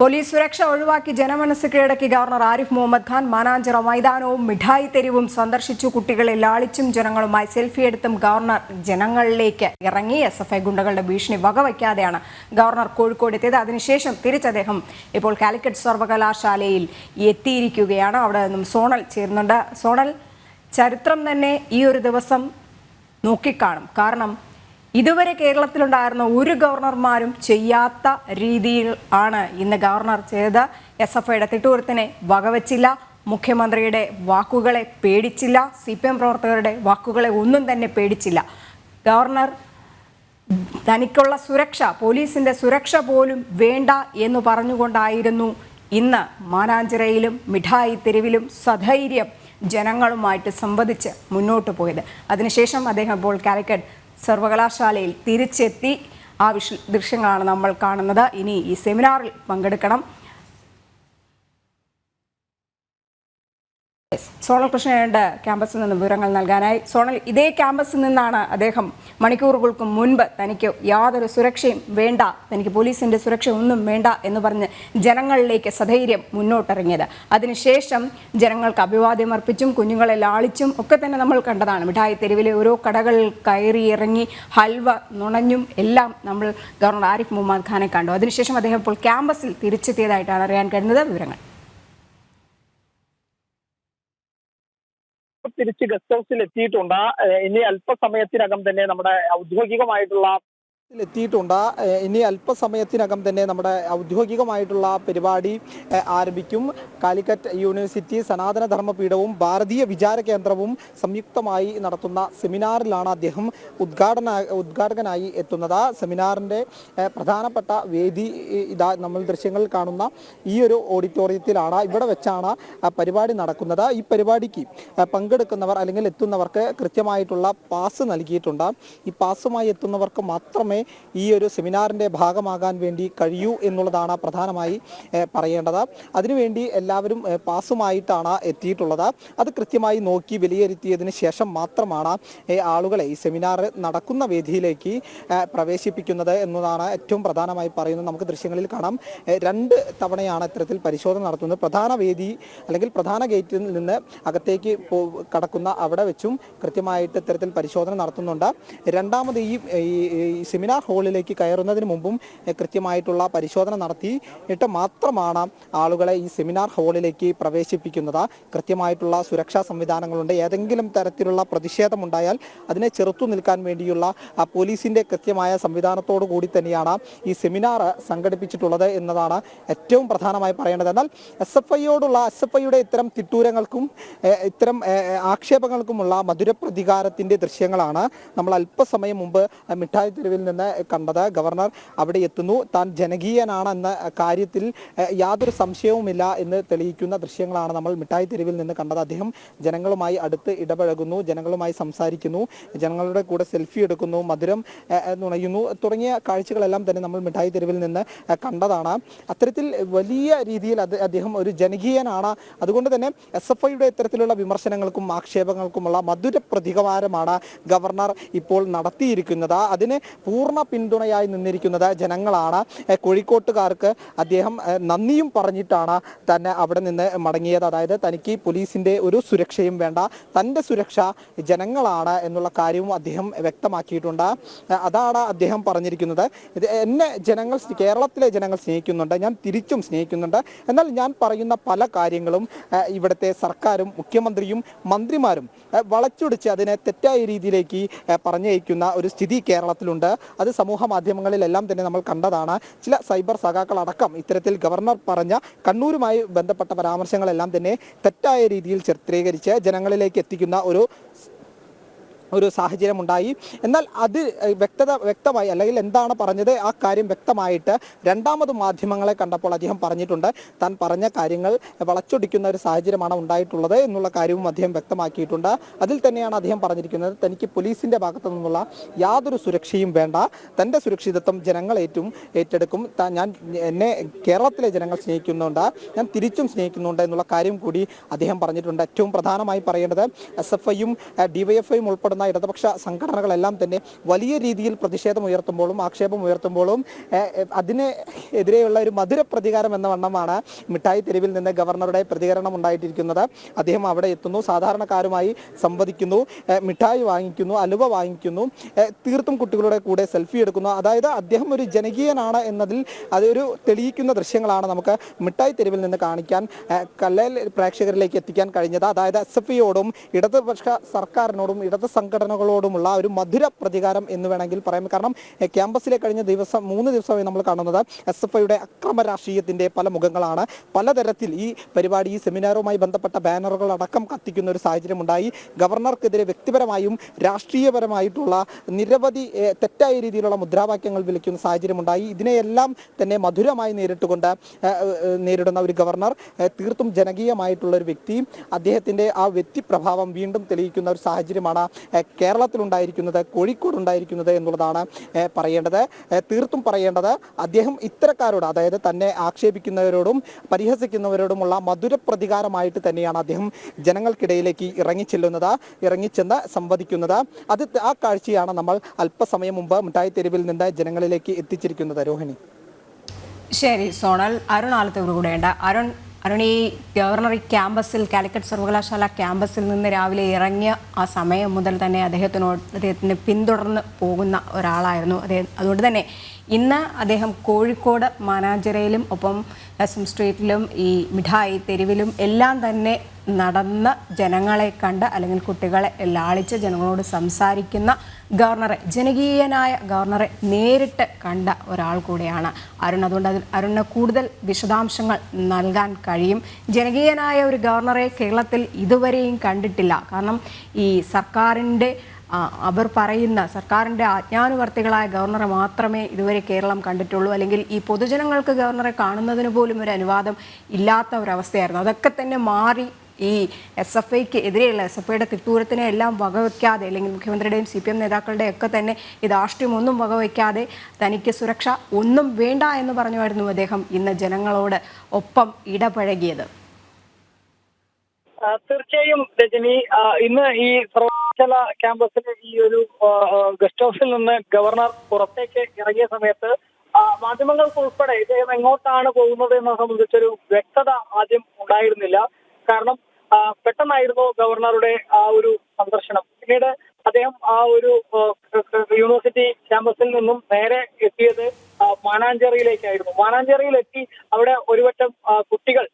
Police സുരക്ഷ ഒഴിവാക്കി ജനമനസ് കീഴടക്കി ഗവർണർ ആരിഫ് മുഹമ്മദ് ഖാൻ മാനാഞ്ചിറ മൈതാനവും മിഠായി തെരുവും സന്ദർശിച്ചു. കുട്ടികളെ ലാളിച്ചും ജനങ്ങളുമായി സെൽഫി എടുത്തും ഗവർണർ ജനങ്ങളിലേക്ക് ഇറങ്ങി. എസ് എഫ് ഐ ഗുണ്ടകളുടെ ഭീഷണി വകവയ്ക്കാതെയാണ് ഗവർണർ കോഴിക്കോട് എത്തിയത്. അതിനുശേഷം തിരിച്ചദ്ദേഹം ഇപ്പോൾ കാലിക്കറ്റ് സർവകലാശാലയിൽ എത്തിയിരിക്കുകയാണ്. അവിടെ നിന്നും സോണൽ ചേരുന്നുണ്ട്. സോണൽ ചരിത്രം തന്നെ ഈ ഒരു ദിവസം നോക്കിക്കാണും. കാരണം ഇതുവരെ കേരളത്തിലുണ്ടായിരുന്ന ഒരു ഗവർണർമാരും ചെയ്യാത്ത രീതിയിൽ ആണ് ഇന്ന് ഗവർണർ ചെയ്തത്. എസ് എഫ് ഐയുടെ തിട്ടൂരത്തിനെ വകവച്ചില്ല. മുഖ്യമന്ത്രിയുടെ വാക്കുകളെ പേടിച്ചില്ല. സി പി എം പ്രവർത്തകരുടെ വാക്കുകളെ ഒന്നും തന്നെ പേടിച്ചില്ല. ഗവർണർ തനിക്കുള്ള സുരക്ഷ പോലീസിന്റെ സുരക്ഷ പോലും വേണ്ട എന്ന് പറഞ്ഞുകൊണ്ടായിരുന്നു ഇന്ന് മാനാഞ്ചിറയിലും മിഠായി തെരുവിലും സധൈര്യം ജനങ്ങളുമായിട്ട് സംവദിച്ച് മുന്നോട്ട് പോയത്. അതിനുശേഷം അദ്ദേഹം ഇപ്പോൾ കാലിക്കറ്റ് സർവകലാശാലയിൽ തിരിച്ചെത്തി ആ വിഷ ദൃശ്യങ്ങളാണ് നമ്മൾ കാണുന്നത്. ഇനി ഈ സെമിനാറിൽ പങ്കെടുക്കണം. സോണൽ കൃഷ്ണയുടെ ക്യാമ്പസിൽ നിന്ന് വിവരങ്ങൾ നൽകാനായി. സോണൽ ഇതേ ക്യാമ്പസിൽ നിന്നാണ് അദ്ദേഹം മണിക്കൂറുകൾക്ക് മുൻപ് തനിക്ക് യാതൊരു സുരക്ഷയും വേണ്ട തനിക്ക് പോലീസിന്റെ സുരക്ഷ ഒന്നും വേണ്ട എന്ന് പറഞ്ഞ് ജനങ്ങളിലേക്ക് സധൈര്യം മുന്നോട്ടിറങ്ങിയത്. അതിനുശേഷം ജനങ്ങൾക്ക് അഭിവാദ്യം അർപ്പിച്ചും കുഞ്ഞുങ്ങളെ ലാളിച്ചും ഒക്കെ തന്നെ നമ്മൾ കണ്ടതാണ്. മിഠായി തെരുവിലെ ഓരോ കടകളിൽ കയറി ഇറങ്ങി ഹൽവ നുണഞ്ഞും എല്ലാം നമ്മൾ ഗവർണർ ആരിഫ് മുഹമ്മദ് ഖാനെ കണ്ടു. അതിനുശേഷം അദ്ദേഹം ഇപ്പോൾ ക്യാമ്പസിൽ തിരിച്ചെത്തിയതായിട്ടാണ് അറിയാൻ കഴിയുന്നത്. വിവരങ്ങൾ. തിരിച്ച് ഗസ്റ്റ് ഹൗസിൽ എത്തിയിട്ടുണ്ട്. ഇനി അല്പസമയത്തിനകം തന്നെ നമ്മുടെ ഔദ്യോഗികമായിട്ടുള്ള എത്തിയിട്ടുണ്ട് ഇനി അല്പസമയത്തിനകം തന്നെ നമ്മുടെ ഔദ്യോഗികമായിട്ടുള്ള പരിപാടി ആരംഭിക്കും. കാലിക്കറ്റ് യൂണിവേഴ്സിറ്റി സനാതനധർമ്മ പീഠവും ഭാരതീയ വിചാര കേന്ദ്രവും സംയുക്തമായി നടത്തുന്ന സെമിനാറിലാണ് അദ്ദേഹം ഉദ്ഘാടന ഉദ്ഘാടകനായി എത്തുന്നത്. സെമിനാറിന്റെ പ്രധാനപ്പെട്ട വേദി ഇതാ നമ്മൾ ദൃശ്യങ്ങളിൽ കാണുന്ന ഈ ഒരു ഓഡിറ്റോറിയത്തിലാണ് ഇവിടെ വെച്ചാണ് പരിപാടി നടക്കുന്നത്. ഈ പരിപാടിക്ക് പങ്കെടുക്കുന്നവർ അല്ലെങ്കിൽ എത്തുന്നവർക്ക് കൃത്യമായിട്ടുള്ള പാസ് നൽകിയിട്ടുണ്ട്. ഈ പാസുമായി എത്തുന്നവർക്ക് മാത്രമേ ഈ ഒരു സെമിനാറിന്റെ ഭാഗമാകാൻ വേണ്ടി കഴിയൂ എന്നുള്ളതാണ് പ്രധാനമായി പറയേണ്ടത്. അതിനുവേണ്ടി എല്ലാവരും പാസുമായിട്ടാണ് എത്തിയിട്ടുള്ളത്. അത് കൃത്യമായി നോക്കി വിലയിരുത്തിയതിന് ശേഷം മാത്രമാണ് ആളുകളെ ഈ സെമിനാർ നടക്കുന്ന വേദിയിലേക്ക് പ്രവേശിപ്പിക്കുന്നത് എന്നതാണ് ഏറ്റവും പ്രധാനമായി പറയുന്നത്. നമുക്ക് ദൃശ്യങ്ങളിൽ കാണാം. രണ്ട് തവണയാണ് ഇത്തരത്തിൽ പരിശോധന നടത്തുന്നത്. പ്രധാന വേദി അല്ലെങ്കിൽ പ്രധാന ഗേറ്റിൽ നിന്ന് അകത്തേക്ക് കടക്കുന്ന അവിടെ വെച്ചും കൃത്യമായിട്ട് ഇത്തരത്തിൽ പരിശോധന നടത്തുന്നുണ്ട്. രണ്ടാമത് ഈ ഈ സെമിനാർ ഹാളിലേക്ക് കയറുന്നതിന് മുമ്പും കൃത്യമായിട്ടുള്ള പരിശോധന നടത്തിയിട്ട് മാത്രമാണ് ആളുകളെ ഈ സെമിനാർ ഹാളിലേക്ക് പ്രവേശിപ്പിക്കുന്നത്. കൃത്യമായിട്ടുള്ള സുരക്ഷാ സംവിധാനങ്ങളുണ്ട്. ഏതെങ്കിലും തരത്തിലുള്ള പ്രതിഷേധമുണ്ടായാൽ അതിനെ ചെറുത്തു നിൽക്കാൻ വേണ്ടിയുള്ള ആ പോലീസിന്റെ കൃത്യമായ സംവിധാനത്തോടു കൂടി തന്നെയാണ് ഈ സെമിനാർ സംഘടിപ്പിച്ചിട്ടുള്ളത് എന്നതാണ് ഏറ്റവും പ്രധാനമായി പറയേണ്ടത്. എന്നാൽ എസ് എഫ് ഐയോടുള്ള എസ് എഫ് ഐയുടെ ഇത്തരം തിട്ടൂരങ്ങൾക്കും ഇത്തരം ആക്ഷേപങ്ങൾക്കുമുള്ള മധുര പ്രതികാരത്തിന്റെ ദൃശ്യങ്ങളാണ് നമ്മൾ അല്പസമയം മുമ്പ് മിഠായി തെരുവിൽ നിന്ന് കണ്ടത് ഗവർണർ അവിടെ എത്തുന്നു. താൻ ജനകീയനാണ് എന്ന കാര്യത്തിൽ യാതൊരു സംശയവുമില്ല എന്ന് തെളിയിക്കുന്ന ദൃശ്യങ്ങളാണ് നമ്മൾ മിഠായി തെരുവിൽ നിന്ന് കണ്ടത്. അദ്ദേഹം ജനങ്ങളുമായി അടുത്ത് ഇടപഴകുന്നു ജനങ്ങളുമായി സംസാരിക്കുന്നു ജനങ്ങളുടെ കൂടെ സെൽഫി എടുക്കുന്നു മധുരം നുണയുന്നു. തുടങ്ങിയ കാഴ്ചകളെല്ലാം തന്നെ നമ്മൾ മിഠായി തെരുവിൽ നിന്ന് കണ്ടതാണ്. അത്തരത്തിൽ വലിയ രീതിയിൽ അദ്ദേഹം ഒരു ജനകീയനാണ്. അതുകൊണ്ട് തന്നെ എസ് എഫ് ഐയുടെ ഇത്തരത്തിലുള്ള വിമർശനങ്ങൾക്കും ആക്ഷേപങ്ങൾക്കുമുള്ള മധുര പ്രതികാരമാണ് ഗവർണർ ഇപ്പോൾ നടത്തിയിരിക്കുന്നത്. അതിന് പൂർണ പിന്തുണയായി നിന്നിരിക്കുന്നത് ജനങ്ങളാണ്. കോഴിക്കോട്ടുകാർക്ക് അദ്ദേഹം നന്ദിയും പറഞ്ഞിട്ടാണ് തന്നെ അവിടെ നിന്ന് മടങ്ങിയത്. അതായത് തനിക്ക് പോലീസിന്റെ ഒരു സുരക്ഷയും വേണ്ട തന്റെ സുരക്ഷ ജനങ്ങളാണ് എന്നുള്ള കാര്യവും അദ്ദേഹം വ്യക്തമാക്കിയിട്ടുണ്ട്. അതാണ് അദ്ദേഹം പറഞ്ഞിരിക്കുന്നത്. എന്നെ ജനങ്ങൾ കേരളത്തിലെ ജനങ്ങൾ സ്നേഹിക്കുന്നുണ്ട് ഞാൻ തിരിച്ചും സ്നേഹിക്കുന്നുണ്ട്. എന്നാൽ ഞാൻ പറയുന്ന പല കാര്യങ്ങളും ഇവിടുത്തെ സർക്കാരും മുഖ്യമന്ത്രിയും മന്ത്രിമാരും വളച്ചൊടിച്ച് അതിനെ തെറ്റായ രീതിയിലേക്ക് പറഞ്ഞയക്കുന്ന ഒരു സ്ഥിതി കേരളത്തിലുണ്ട്. അത് സമൂഹ മാധ്യമങ്ങളിലെല്ലാം തന്നെ നമ്മൾ കണ്ടതാണ്. ചില സൈബർ സഖാക്കൾ അടക്കം ഇത്തരത്തിൽ ഗവർണർ പറഞ്ഞ കണ്ണൂരുമായി ബന്ധപ്പെട്ട പരാമർശങ്ങളെല്ലാം തന്നെ തെറ്റായ രീതിയിൽ ചിത്രീകരിച്ച് ജനങ്ങളിലേക്ക് എത്തിക്കുന്ന ഒരു ഒരു സാഹചര്യം ഉണ്ടായി എന്നാൽ അത് വ്യക്തത വ്യക്തമായി അല്ലെങ്കിൽ എന്താണ് പറഞ്ഞത്? ആ കാര്യം വ്യക്തമായിട്ട് രണ്ടാമത് മാധ്യമങ്ങളെ കണ്ടപ്പോൾ അദ്ദേഹം പറഞ്ഞിട്ടുണ്ട്. താൻ പറഞ്ഞ കാര്യങ്ങൾ വളച്ചൊടിക്കുന്ന ഒരു സാഹചര്യമാണ് ഉണ്ടായിട്ടുള്ളത് എന്നുള്ള കാര്യവും അദ്ദേഹം വ്യക്തമാക്കിയിട്ടുണ്ട്. അതിൽ തന്നെയാണ് അദ്ദേഹം പറഞ്ഞിരിക്കുന്നത് തനിക്ക് പോലീസിന്റെ ഭാഗത്തു നിന്നുള്ള യാതൊരു സുരക്ഷയും വേണ്ട. തന്റെ സുരക്ഷിതത്വം ജനങ്ങൾ ഏറ്റവും ഏറ്റെടുക്കും. ഞാൻ എന്നെ കേരളത്തിലെ ജനങ്ങൾ സ്നേഹിക്കുന്നുണ്ട്. ഞാൻ തിരിച്ചും സ്നേഹിക്കുന്നുണ്ട് എന്നുള്ള കാര്യം കൂടി അദ്ദേഹം പറഞ്ഞിട്ടുണ്ട്. ഏറ്റവും പ്രധാനമായി പറയേണ്ടത് എസ് എഫ് ഐയും ഡിവൈഎഫ്ഐയും ഉൾപ്പെടുന്ന ഉൾപ്പെടുന്ന ഇടതുപക്ഷ സംഘടനകളെല്ലാം തന്നെ വലിയ രീതിയിൽ പ്രതിഷേധം ഉയർത്തുമ്പോഴും ആക്ഷേപം ഉയർത്തുമ്പോഴും അതിന് എതിരെയുള്ള ഒരു മധുര പ്രതികാരം എന്ന വണ്ണമാണ് മിഠായി തെരുവിൽ നിന്ന് ഗവർണറുടെ പ്രതികരണം ഉണ്ടായിട്ടിരിക്കുന്നത്. അദ്ദേഹം അവിടെ എത്തുന്നു സാധാരണക്കാരുമായി സംവദിക്കുന്നു മിഠായി വാങ്ങിക്കുന്നു അലുവ വാങ്ങിക്കുന്നു തീർത്തും കുട്ടികളുടെ കൂടെ സെൽഫി എടുക്കുന്നു. അതായത് അദ്ദേഹം ഒരു ജനകീയനാണ് എന്നതിൽ അതൊരു തെളിയിക്കുന്ന ദൃശ്യങ്ങളാണ് നമുക്ക് മിഠായി തെരുവിൽ നിന്ന് കാണിക്കാൻ കല്ലേൽ പ്രേക്ഷകരിലേക്ക് എത്തിക്കാൻ കഴിഞ്ഞത്. അതായത് എസ് എഫ് ഇയോടും ഇടതുപക്ഷ സർക്കാരിനോടും ഇടത് സംഘടനകളോടുമുള്ള ഒരു മധുര പ്രതികാരം എന്ന് വേണമെങ്കിൽ പറയാം. കാരണം ക്യാമ്പസിലെ കഴിഞ്ഞ ദിവസം മൂന്ന് ദിവസമായി നമ്മൾ കാണുന്നത് എസ് എഫ് ഐയുടെ അക്രമ രാഷ്ട്രീയത്തിന്റെ പല മുഖങ്ങളാണ്. പലതരത്തിൽ ഈ പരിപാടി ഈ സെമിനാറുമായി ബന്ധപ്പെട്ട ബാനറുകൾ അടക്കം കത്തിക്കുന്ന ഒരു സാഹചര്യം ഉണ്ടായി ഗവർണർക്കെതിരെ വ്യക്തിപരമായും രാഷ്ട്രീയപരമായിട്ടുള്ള നിരവധി തെറ്റായ രീതിയിലുള്ള മുദ്രാവാക്യങ്ങൾ വിളിക്കുന്ന സാഹചര്യമുണ്ടായി. ഇതിനെയെല്ലാം തന്നെ മധുരമായി നേരിട്ടുകൊണ്ട് നേരിടുന്ന ഒരു ഗവർണർ തീർത്തും ജനകീയമായിട്ടുള്ള ഒരു വ്യക്തി. അദ്ദേഹത്തിന്റെ ആ വ്യക്തിപ്രഭാവം വീണ്ടും തെളിയിക്കുന്ന ഒരു സാഹചര്യമാണ് കേരളത്തിലുണ്ടായിരിക്കുന്നത് കോഴിക്കോട് ഉണ്ടായിരിക്കുന്നത് എന്നുള്ളതാണ് പറയേണ്ടത്. തീർത്തും പറയേണ്ടത് അദ്ദേഹം ഇത്തരക്കാരോട് അതായത് തന്നെ ആക്ഷേപിക്കുന്നവരോടും പരിഹസിക്കുന്നവരോടുമുള്ള മധുര പ്രതികാരമായിട്ട് തന്നെയാണ് അദ്ദേഹം ജനങ്ങൾക്കിടയിലേക്ക് ഇറങ്ങിച്ചെല്ലുന്നത് ഇറങ്ങിച്ചെന്ന് സംവദിക്കുന്നത്. അത് ആ കാഴ്ചയാണ് നമ്മൾ അല്പസമയം മുമ്പ് മിഠായി തെരുവിൽ നിന്ന് ജനങ്ങളിലേക്ക് എത്തിച്ചിരിക്കുന്നത്. രോഹിണി. ശരി സോണൽ അരുൺ ആലത്തൂർ കൂടെയുണ്ട്. അരുൺ അരുൺ ഈ ഗവർണർ ഈ ക്യാമ്പസിൽ കാലിക്കറ്റ് സർവകലാശാല ക്യാമ്പസിൽ നിന്ന് രാവിലെ ഇറങ്ങിയ ആ സമയം മുതൽ തന്നെ അദ്ദേഹത്തിനോട് അദ്ദേഹത്തിന് പിന്തുടർന്ന് പോകുന്ന ഒരാളായിരുന്നു അദ്ദേഹം. അതുകൊണ്ട് തന്നെ ഇന്ന് അദ്ദേഹം കോഴിക്കോട് മാനാഞ്ചിറയിലും ഒപ്പം എസ് എം സ്ട്രീറ്റിലും ഈ മിഠായി തെരുവിലും എല്ലാം തന്നെ നടന്ന ജനങ്ങളെ കണ്ട് അല്ലെങ്കിൽ കുട്ടികളെ ലാളിച്ച് ജനങ്ങളോട് സംസാരിക്കുന്ന ഗവർണറെ ജനകീയനായ ഗവർണറെ നേരിട്ട് കണ്ട ഒരാൾ കൂടെയാണ് അരുൺ. അതുകൊണ്ട് അതിൽ അരുണിന് കൂടുതൽ വിശദാംശങ്ങൾ നൽകാൻ കഴിയും. ജനകീയനായ ഒരു ഗവർണറെ കേരളത്തിൽ ഇതുവരെയും കണ്ടിട്ടില്ല. കാരണം ഈ സർക്കാരിന്റെ അവർ പറയുന്ന സർക്കാരിന്റെ ആജ്ഞാനുവർത്തികളായ ഗവർണറെ മാത്രമേ ഇതുവരെ കേരളം കണ്ടിട്ടുള്ളൂ. അല്ലെങ്കിൽ ഈ പൊതുജനങ്ങൾക്ക് ഗവർണറെ കാണുന്നതിന് പോലും ഒരു അനുവാദം ഇല്ലാത്ത ഒരവസ്ഥയായിരുന്നു. അതൊക്കെ തന്നെ മാറി ഈ എസ് എഫ് ഐക്ക് എതിരെയുള്ള എസ് എഫ് ഐയുടെ തിട്ടൂരത്തിനെ എല്ലാം വകവയ്ക്കാതെ അല്ലെങ്കിൽ മുഖ്യമന്ത്രിയുടെയും സി പി എം നേതാക്കളുടെയും ഒക്കെ തന്നെ ഈ രാഷ്ട്രീയം ഒന്നും വകവയ്ക്കാതെ തനിക്ക് സുരക്ഷ ഒന്നും വേണ്ട എന്ന് പറഞ്ഞുമായിരുന്നു അദ്ദേഹം ഇന്ന് ജനങ്ങളോട് ഒപ്പം ഇടപഴകിയത്. തീർച്ചയായും രജനി ഇന്ന് ഈ സർവകലാശാല ക്യാമ്പസിലെ ഈ ഒരു ഗസ്റ്റ് ഹൗസിൽ നിന്ന് ഗവർണർ പുറത്തേക്ക് ഇറങ്ങിയ സമയത്ത് മാധ്യമങ്ങൾക്ക് ഉൾപ്പെടെ ഇദ്ദേഹം എങ്ങോട്ടാണ് പോകുന്നത് എന്ന സംബന്ധിച്ചൊരു വ്യക്തത ആദ്യം ഉണ്ടായിരുന്നില്ല. കാരണം പെട്ടെന്നായിരുന്നു ഗവർണറുടെ ആ ഒരു സന്ദർശനം. പിന്നീട് അദ്ദേഹം ആ ഒരു യൂണിവേഴ്സിറ്റി ക്യാമ്പസിൽ നിന്നും നേരെ എത്തിയത് മാനാഞ്ചേറിയിലേക്കായിരുന്നു മാനാഞ്ചേറിയിൽ എത്തി അവിടെ ഒരുവട്ടം കുട്ടികൾ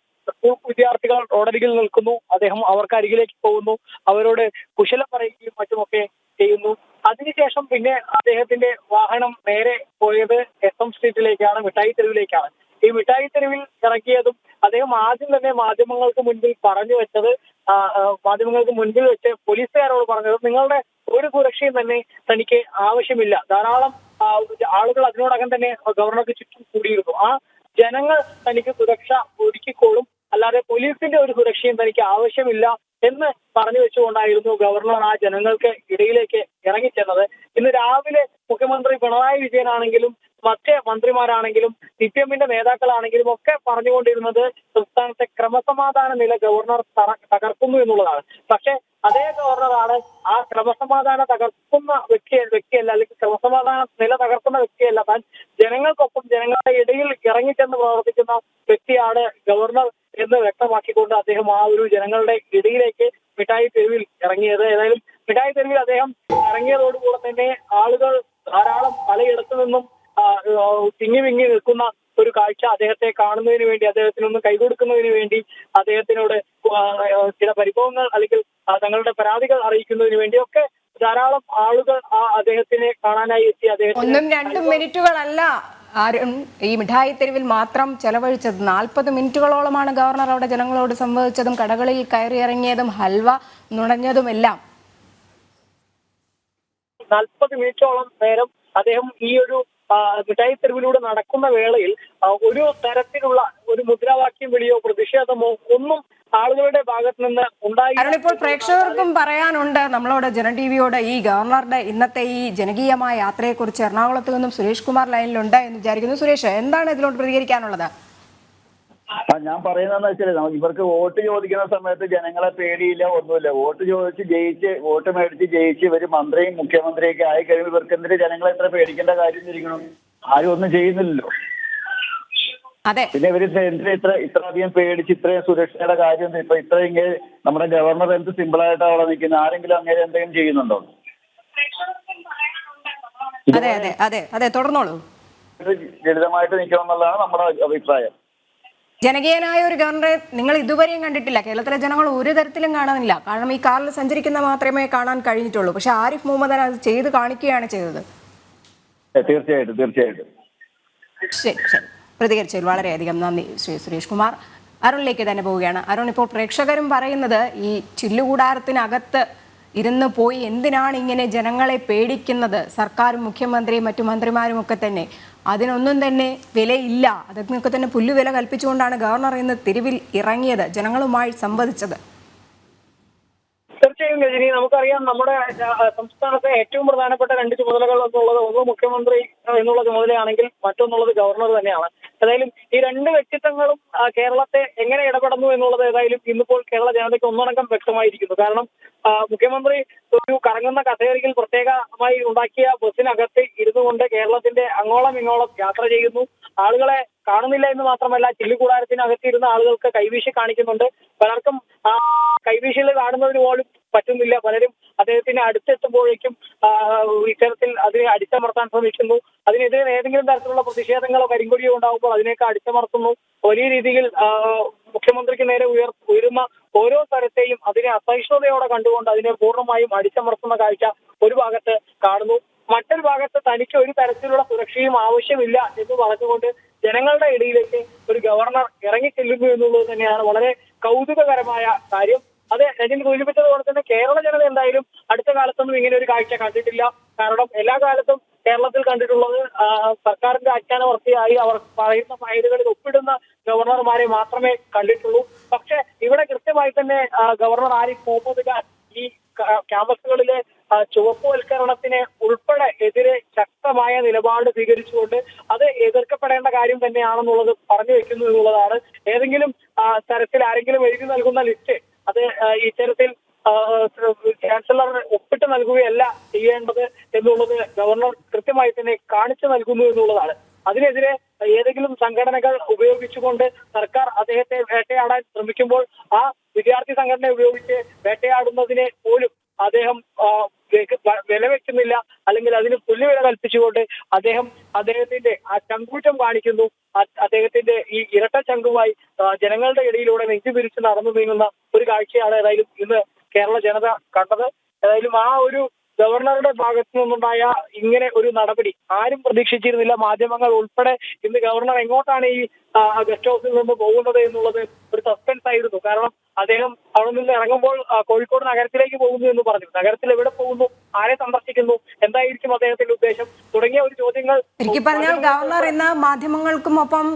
വിദ്യാർത്ഥികൾ റോഡരികിൽ നിൽക്കുന്നു. അദ്ദേഹം അവർക്ക് അരികിലേക്ക് പോകുന്നു. അവരോട് കുശലം പറയുകയും മറ്റുമൊക്കെ ചെയ്യുന്നു. അതിനുശേഷം പിന്നെ അദ്ദേഹത്തിന്റെ വാഹനം നേരെ പോയത് എസ് എം സ്ട്രീറ്റിലേക്കാണ് മിഠായി തെരുവിലേക്കാണ്. ഈ മിഠായി തെരുവിൽ ഇറക്കിയതും അദ്ദേഹം ആദ്യം തന്നെ മാധ്യമങ്ങൾക്ക് മുൻപിൽ പറഞ്ഞു വെച്ചത് മാധ്യമങ്ങൾക്ക് മുൻപിൽ വെച്ച് പോലീസുകാരോട് പറഞ്ഞത് നിങ്ങളുടെ ഒരു സുരക്ഷയും തന്നെ തനിക്ക് ആവശ്യമില്ല. ധാരാളം ആളുകൾ അതിനോടകം തന്നെ ഗവർണർക്ക് ചുറ്റും കൂടിയിരുന്നു. ആ ജനങ്ങൾ തനിക്ക് സുരക്ഷ ഒരുക്കിക്കോളും. അല്ലാതെ പോലീസിന്റെ ഒരു സുരക്ഷയും തനിക്ക് ആവശ്യമില്ല എന്ന് പറഞ്ഞു വെച്ചുകൊണ്ടായിരുന്നു ഗവർണർ ആ ജനങ്ങൾക്ക് ഇടയിലേക്ക് ഇറങ്ങിച്ചെന്നത്. ഇന്ന് രാവിലെ മുഖ്യമന്ത്രി പിണറായി വിജയനാണെങ്കിലും മറ്റ് മന്ത്രിമാരാണെങ്കിലും സി പി എമ്മിന്റെ നേതാക്കളാണെങ്കിലും ഒക്കെ പറഞ്ഞുകൊണ്ടിരുന്നത് സംസ്ഥാനത്തെ ക്രമസമാധാന നില ഗവർണർ തകർക്കുന്നു എന്നുള്ളതാണ്. പക്ഷേ അതേ ഗവർണറാണ് ആ ക്രമസമാധാന തകർക്കുന്ന വ്യക്തി വ്യക്തിയല്ല അല്ലെങ്കിൽ ക്രമസമാധാന നില തകർക്കുന്ന വ്യക്തിയല്ല. താൻ ജനങ്ങൾക്കൊപ്പം ജനങ്ങളുടെ ഇടയിൽ ഇറങ്ങിച്ചെന്ന് പ്രവർത്തിക്കുന്ന വ്യക്തിയാണ് ഗവർണർ എന്ന് വ്യക്തമാക്കിക്കൊണ്ട് അദ്ദേഹം ആ ഒരു ജനങ്ങളുടെ ഇടയിലേക്ക് മിഠായി തെരുവിൽ ഇറങ്ങിയത്. ഏതായാലും മിഠായി തെരുവിൽ അദ്ദേഹം ഇറങ്ങിയതോടുകൂടെ തന്നെ ആളുകൾ ധാരാളം പലയിടത്തു നിന്നും തിങ്ങി വിങ്ങി നിൽക്കുന്ന ഒരു കാഴ്ച അദ്ദേഹത്തെ കാണുന്നതിന് വേണ്ടി അദ്ദേഹത്തിനൊന്ന് കൈകൊടുക്കുന്നതിന് വേണ്ടി അദ്ദേഹത്തിനോട് ചില പരിഭവങ്ങൾ അല്ലെങ്കിൽ തങ്ങളുടെ പരാതികൾ അറിയിക്കുന്നതിന് വേണ്ടിയൊക്കെ ധാരാളം ആളുകൾ ആ അദ്ദേഹത്തിനെ കാണാനായി എത്തി. അദ്ദേഹത്തിന് ഒന്നും രണ്ടും മിനിറ്റുകളല്ല. ആരും ഈ മിഠായി തെരുവിൽ മാത്രം ചെലവഴിച്ചത്. നാൽപ്പത് മിനിറ്റുകളോളമാണ് ഗവർണർ അവിടെ ജനങ്ങളോട് സംവദിച്ചതും കടകളിൽ കയറിയിറങ്ങിയതും ഹൽവ നുണഞ്ഞതുമെല്ലാം നാൽപ്പത് മിനിറ്റോളം നേരം അദ്ദേഹം ഈ ഒരു മിഠായി തെരുവിലൂടെ നടക്കുന്ന വേളയിൽ ഒരു തരത്തിലുള്ള ഒരു മുദ്രാവാക്യം വിളിയോ പ്രതിഷേധമോ ഒന്നും ആളുകളുടെ ഭാഗത്ത് നിന്ന് ഉണ്ടായി. കാരണം ഇപ്പോൾ പ്രേക്ഷകർക്കും പറയാനുണ്ട് നമ്മളോട് ജന ടിവിയോട് ഈ ഗവർണറുടെ ഇന്നത്തെ ഈ ജനകീയമായ യാത്രയെക്കുറിച്ച് എറണാകുളത്ത് നിന്നും സുരേഷ് കുമാർ ലൈനിലുണ്ട് എന്ന് വിചാരിക്കുന്നു. സുരേഷ് എന്താണ് ഇതിലോട്ട് പ്രതികരിക്കാനുള്ളത്? ആ ഞാൻ പറയുന്നതെന്ന് വെച്ചാൽ നമുക്ക് ഇവർക്ക് വോട്ട് ചോദിക്കുന്ന സമയത്ത് ജനങ്ങളെ പേടിയില്ല ഒന്നുമില്ല. വോട്ട് ചോദിച്ച് ജയിച്ച് വോട്ട് മേടിച്ച് ജയിച്ച് ഇവർ മന്ത്രിയും മുഖ്യമന്ത്രിയൊക്കെ ആയി കഴിയുമ്പോൾ ഇവർക്ക് എന്തിനാ ജനങ്ങളെ എത്ര പേടിക്കേണ്ട കാര്യം ഇരിക്കണം? ആരും ഒന്നും ചെയ്യുന്നില്ലല്ലോ. അതെ. പിന്നെ ഇവർ എന്തിനാ ഇത്ര ഇത്രയധികം പേടിച്ച് ഇത്രയും സുരക്ഷയുടെ കാര്യം ഇപ്പൊ ഇത്രയും നമ്മുടെ ഗവർണർ എന്ത് സിമ്പിൾ ആയിട്ടാണ് അവിടെ നിൽക്കുന്നത് ആരെങ്കിലും അങ്ങനെ എന്തെങ്കിലും ചെയ്യുന്നുണ്ടോ? അതെ അതെ അതെ അതെ തുടർന്നോളൂ. ലളിതമായിട്ട് നിൽക്കണം എന്നുള്ളതാണ് നമ്മുടെ അഭിപ്രായം. ജനകീയനായ ഒരു ഗവർണറെ നിങ്ങൾ ഇതുവരെയും കണ്ടിട്ടില്ല. കേരളത്തിലെ ജനങ്ങൾ ഒരു തരത്തിലും കാണുന്നില്ല. കാരണം ഈ കാറിൽ സഞ്ചരിക്കുന്ന മാത്രമേ കാണാൻ കഴിഞ്ഞിട്ടുള്ളൂ. പക്ഷെ ആരിഫ് മുഹമ്മദ് അത് ചെയ്ത് കാണിക്കുകയാണ് ചെയ്തത്. തീർച്ചയായിട്ടും തീർച്ചയായിട്ടും. ശരി ശരി. പ്രതികരിച്ചതിൽ വളരെയധികം നന്ദി. ശ്രീ സുരേഷ് കുമാർ അരുണിലേക്ക് തന്നെ പോവുകയാണ്. അരുൺ ഇപ്പോൾ പ്രേക്ഷകരും പറയുന്നത് ഈ ചില്ലുകൂടാരത്തിനകത്ത് ഇരുന്ന് പോയി എന്തിനാണ് ഇങ്ങനെ ജനങ്ങളെ പേടിക്കുന്നത്? സർക്കാരും മുഖ്യമന്ത്രിയും മറ്റു മന്ത്രിമാരും ഒക്കെ തന്നെ. അതിനൊന്നും തന്നെ വിലയില്ല. അതൊക്കെ തന്നെ പുല്ലുവില കൽപ്പിച്ചുകൊണ്ടാണ് ഗവർണർ ഇന്ന് തെരുവിൽ ഇറങ്ങിയത് ജനങ്ങളുമായി സംവദിച്ചത്. തീർച്ചയായും രജനി നമുക്കറിയാം നമ്മുടെ സംസ്ഥാനത്തെ ഏറ്റവും പ്രധാനപ്പെട്ട രണ്ട് ചുമതലകൾ എന്നുള്ളത് ഒന്ന് മുഖ്യമന്ത്രി എന്നുള്ള ചുമതലയാണെങ്കിൽ മറ്റൊന്നുള്ളത് ഗവർണർ തന്നെയാണ്. ഏതായാലും ഈ രണ്ട് വ്യക്തിത്വങ്ങളും കേരളത്തെ എങ്ങനെ ഇടപെടുന്നു എന്നുള്ളത് ഏതായാലും ഇന്നിപ്പോൾ കേരള ജനതയ്ക്ക് ഒന്നടങ്കം വ്യക്തമായിരിക്കുന്നു. കാരണം മുഖ്യമന്ത്രി ഒരു കറങ്ങുന്ന കഥയറിയിൽ പ്രത്യേകമായി ഉണ്ടാക്കിയ ബസ്സിനകത്ത് ഇരുന്നു കൊണ്ട് കേരളത്തിന്റെ അങ്ങോളം ഇങ്ങോളം യാത്ര ചെയ്യുന്നു. ആളുകളെ കാണുന്നില്ല എന്ന് മാത്രമല്ല ചില്ലുകൂടാരത്തിനകത്തിരുന്ന ആളുകൾക്ക് കൈവീശി കാണിക്കുന്നുണ്ട്. പലർക്കും ആ കൈവീശിയിൽ കാണുന്നതിന് പോലും പറ്റുന്നില്ല. പലരും അദ്ദേഹത്തിന് അടുത്തെത്തുമ്പോഴേക്കും ഇത്തരത്തിൽ അതിനെ അടിച്ചമർത്താൻ ശ്രമിക്കുന്നു. അതിനെതിരെ ഏതെങ്കിലും തരത്തിലുള്ള പ്രതിഷേധങ്ങളോ കരിങ്കൊടിയോ ഉണ്ടാകുമ്പോൾ അതിനെയൊക്കെ അടിച്ചമർത്തുന്നു. വലിയ രീതിയിൽ മുഖ്യമന്ത്രിക്ക് നേരെ ഉയർ ഉയരുന്ന ഓരോ തരത്തെയും അതിനെ അസഹിഷ്ണുതയോടെ കണ്ടുകൊണ്ട് അതിനെ പൂർണമായും അടിച്ചമർത്തുന്ന കാഴ്ച ഒരു ഭാഗത്ത് കാണുന്നു. മറ്റൊരു ഭാഗത്ത് തനിക്ക് ഒരു തരത്തിലുള്ള സുരക്ഷയും ആവശ്യമില്ല എന്ന് പറഞ്ഞുകൊണ്ട് ജനങ്ങളുടെ ഇടയിലേക്ക് ഒരു ഗവർണർ ഇറങ്ങിച്ചെല്ലുന്നു എന്നുള്ളത് തന്നെയാണ് വളരെ കൗതുകകരമായ കാര്യം. അത് രജനി സൂചിപ്പിച്ചതുപോലെ തന്നെ കേരള ജനത എന്തായാലും അടുത്ത കാലത്തൊന്നും ഇങ്ങനെ ഒരു കാഴ്ച കണ്ടിട്ടില്ല. കാരണം എല്ലാ കാലത്തും കേരളത്തിൽ കണ്ടിട്ടുള്ളത് സർക്കാരിന്റെ അജ്ഞാനവർത്തിയായി അവർ പറയുന്ന ഫയലുകളിൽ ഒപ്പിടുന്ന ഗവർണർമാരെ മാത്രമേ കണ്ടിട്ടുള്ളൂ. പക്ഷെ ഇവിടെ കൃത്യമായി തന്നെ ഗവർണർ ആരിഫ് മുഹമ്മദ് ഖാൻ ഈ ക്യാമ്പസുകളിലെ ചുവപ്പുവൽക്കരണത്തിന് ഉൾപ്പെടെ എതിരെ ശക്തമായ നിലപാട് സ്വീകരിച്ചുകൊണ്ട് അത് എതിർക്കപ്പെടേണ്ട കാര്യം തന്നെയാണെന്നുള്ളത് പറഞ്ഞു വെക്കുന്നു എന്നുള്ളതാണ്. ഏതെങ്കിലും തരത്തിൽ ആരെങ്കിലും എഴുതി നൽകുന്ന ലിസ്റ്റ് അത് ഇത്തരത്തിൽ ചാൻസലർ ഒപ്പിട്ട് നൽകുകയല്ല ചെയ്യേണ്ടത് എന്നുള്ളത് ഗവർണർ കൃത്യമായി തന്നെ കാണിച്ചു നൽകുന്നു എന്നുള്ളതാണ്. അതിനെതിരെ ഏതെങ്കിലും സംഘടനകൾ ഉപയോഗിച്ചുകൊണ്ട് സർക്കാർ അദ്ദേഹത്തെ വേട്ടയാടാൻ ശ്രമിക്കുമ്പോൾ ആ വിദ്യാർത്ഥി സംഘടന ഉപയോഗിച്ച് വേട്ടയാടുന്നതിനെ പോലും അദ്ദേഹം വ- വില വെക്കുന്നില്ല അല്ലെങ്കിൽ അതിന് പുല്ലുവില കൽപ്പിച്ചുകൊണ്ട് അദ്ദേഹം അദ്ദേഹത്തിന്റെ ആ ചങ്കൂറ്റം കാണിക്കുന്നു. അദ്ദേഹത്തിന്റെ ഈ ഇരട്ട ചങ്കുമായി ജനങ്ങളുടെ ഇടയിലൂടെ നെഞ്ചു പിരിച്ച് നടന്നു നീങ്ങുന്ന ഒരു കാഴ്ചയാണ് ഏതായാലും ഇന്ന് കേരള ജനത കണ്ടത്. ഏതായാലും ആ ഒരു ഗവർണറുടെ ഭാഗത്തു നിന്നുണ്ടായ ഇങ്ങനെ ഒരു നടപടി ആരും പ്രതീക്ഷിച്ചിരുന്നില്ല. മാധ്യമങ്ങൾ ഉൾപ്പെടെ ഇന്ന് ഗവർണർ എങ്ങോട്ടാണ് ഈ ഗസ്റ്റ് ഹൗസിൽ നിന്ന് പോകുന്നത് എന്നുള്ളത് ഒരു സസ്പെൻസ് ആയിരുന്നു. കാരണം അദ്ദേഹം അവിടെ നിന്ന് ഇറങ്ങുമ്പോൾ കോഴിക്കോട് നഗരത്തിലേക്ക് പോകുന്നു എന്ന് പറഞ്ഞു. നഗരത്തിൽ എവിടെ പോകുന്നു? ആരെ സന്ദർശിക്കുന്നു? എന്തായിരിക്കും അദ്ദേഹത്തിന്റെ ഉദ്ദേശം? തുടങ്ങിയ ഒരു ചോദ്യങ്ങൾ എനിക്ക് പറഞ്ഞാൽ ഗവർണർ ഇന്ന് മാധ്യമങ്ങൾക്കും ഒപ്പം